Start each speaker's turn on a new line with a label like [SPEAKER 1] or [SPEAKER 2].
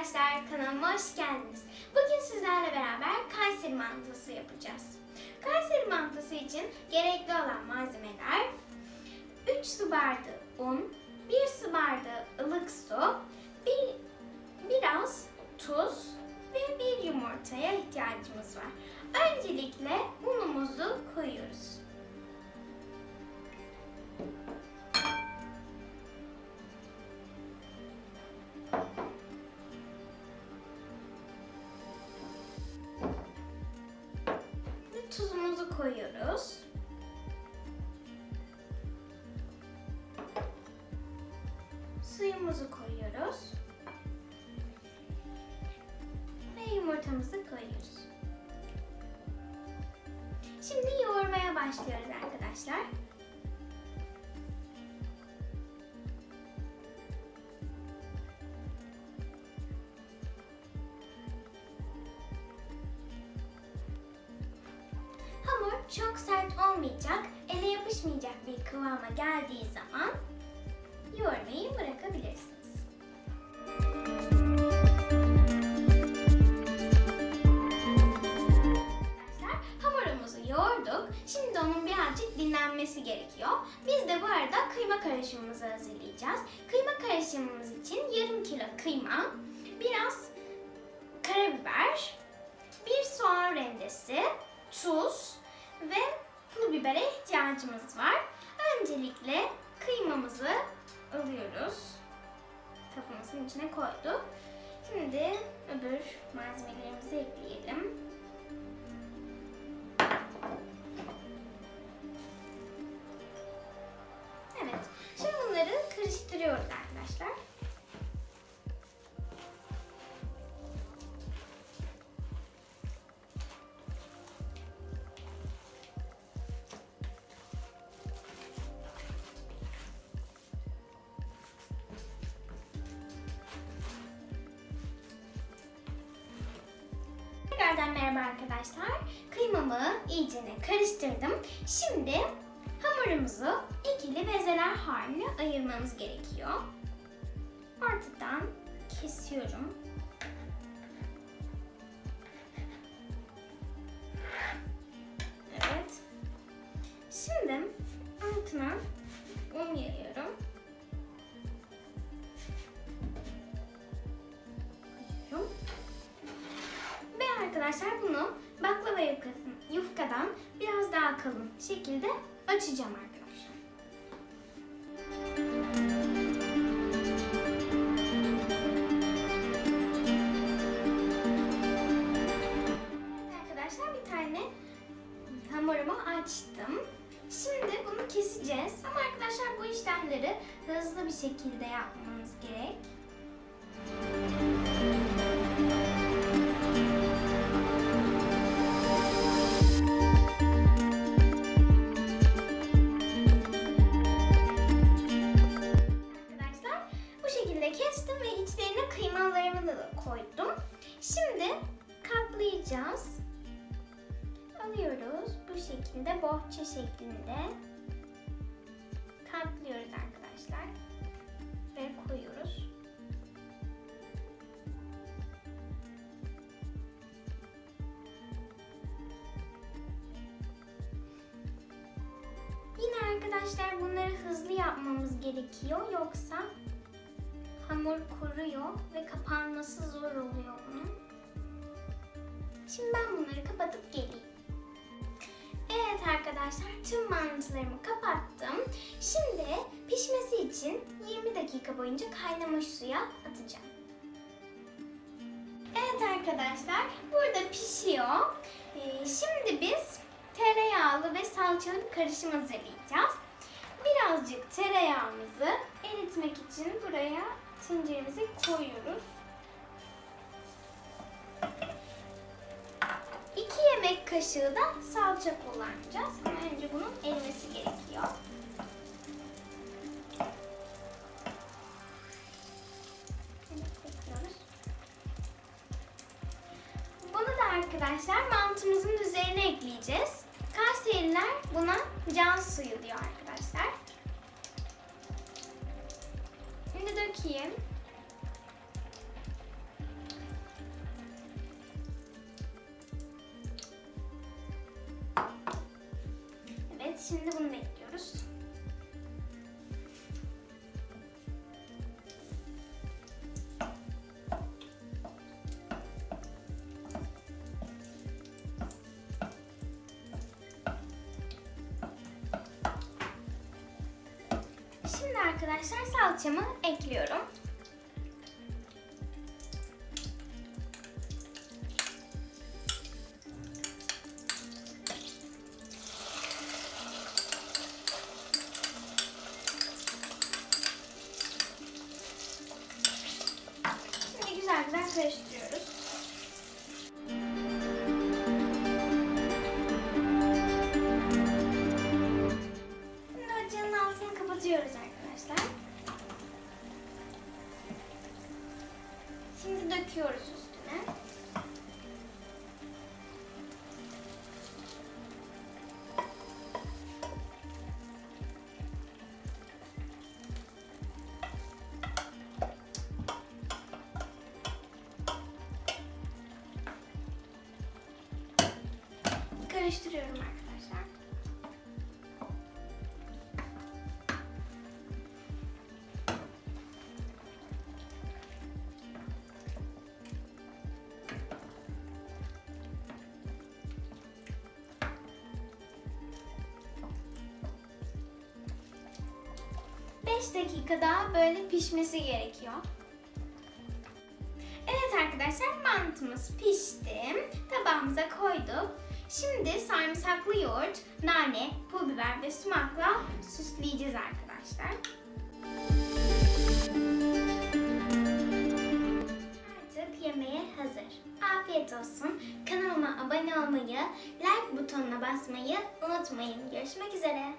[SPEAKER 1] arkadaşlar kanalıma hoş geldiniz. Bugün sizlerle beraber Kayseri mantısı yapacağız. Kayseri mantısı için gerekli olan malzemeler 3 su bardağı un, 1 su bardağı ılık su, bir, biraz tuz ve bir yumurtaya ihtiyacımız var. Öncelikle unumuzu koyuyoruz. Koyuyoruz. Suyumuzu koyuyoruz. Ve yumurtamızı koyuyoruz. Şimdi yoğurmaya başlıyoruz arkadaşlar. Çok sert olmayacak, ele yapışmayacak bir kıvama geldiği zaman yoğurmayı bırakabilirsiniz. Arkadaşlar hamurumuzu yoğurduk. Şimdi onun birazcık dinlenmesi gerekiyor. Biz de bu arada kıyma karışımımızı hazırlayacağız. Kıyma karışımımız için yarım kilo kıyma, biraz karabiber, bir soğan rendesi, tuz ve pul bibere ihtiyacımız var. Öncelikle kıymamızı alıyoruz. Kabımızın içine koyduk. Şimdi öbür malzemelerimizi ekleyelim. Tekrardan merhaba arkadaşlar. Kıymamı iyicene karıştırdım. Şimdi hamurumuzu ikili bezeler haline ayırmamız gerekiyor. Ortadan kesiyorum. Arkadaşlar bunu baklava yufkadan biraz daha kalın şekilde açacağım arkadaşlar. Arkadaşlar bir tane hamurumu açtım. Şimdi bunu keseceğiz. Ama arkadaşlar bu işlemleri hızlı bir şekilde yapmamız gerek. Şekilde bohça şeklinde katlıyoruz arkadaşlar ve koyuyoruz. Yine arkadaşlar bunları hızlı yapmamız gerekiyor yoksa hamur kuruyor ve kapanması zor oluyor onun. Şimdi ben bunları kapatıp geleyim. Arkadaşlar tüm mantılarımı kapattım. Şimdi pişmesi için 20 dakika boyunca kaynamış suya atacağım. Evet arkadaşlar burada pişiyor. Ee, şimdi biz tereyağlı ve salçalı bir karışım hazırlayacağız. Birazcık tereyağımızı eritmek için buraya tenceremizi koyuyoruz. Kaşığı da salça kullanacağız. Ama önce bunun erimesi gerekiyor. Bunu da arkadaşlar mantımızın üzerine ekleyeceğiz. Kayseriler buna can suyu diyor arkadaşlar. Şimdi dökeyim. Arkadaşlar salçamı ekliyorum. Karıştırıyorum arkadaşlar. Dakika daha böyle pişmesi gerekiyor. Evet arkadaşlar mantımız pişti. Tabağımıza koyduk. Şimdi sarımsaklı yoğurt, nane, pul biber ve sumakla süsleyeceğiz arkadaşlar. Artık yemeğe hazır. Afiyet olsun. Kanalıma abone olmayı, like butonuna basmayı unutmayın. Görüşmek üzere.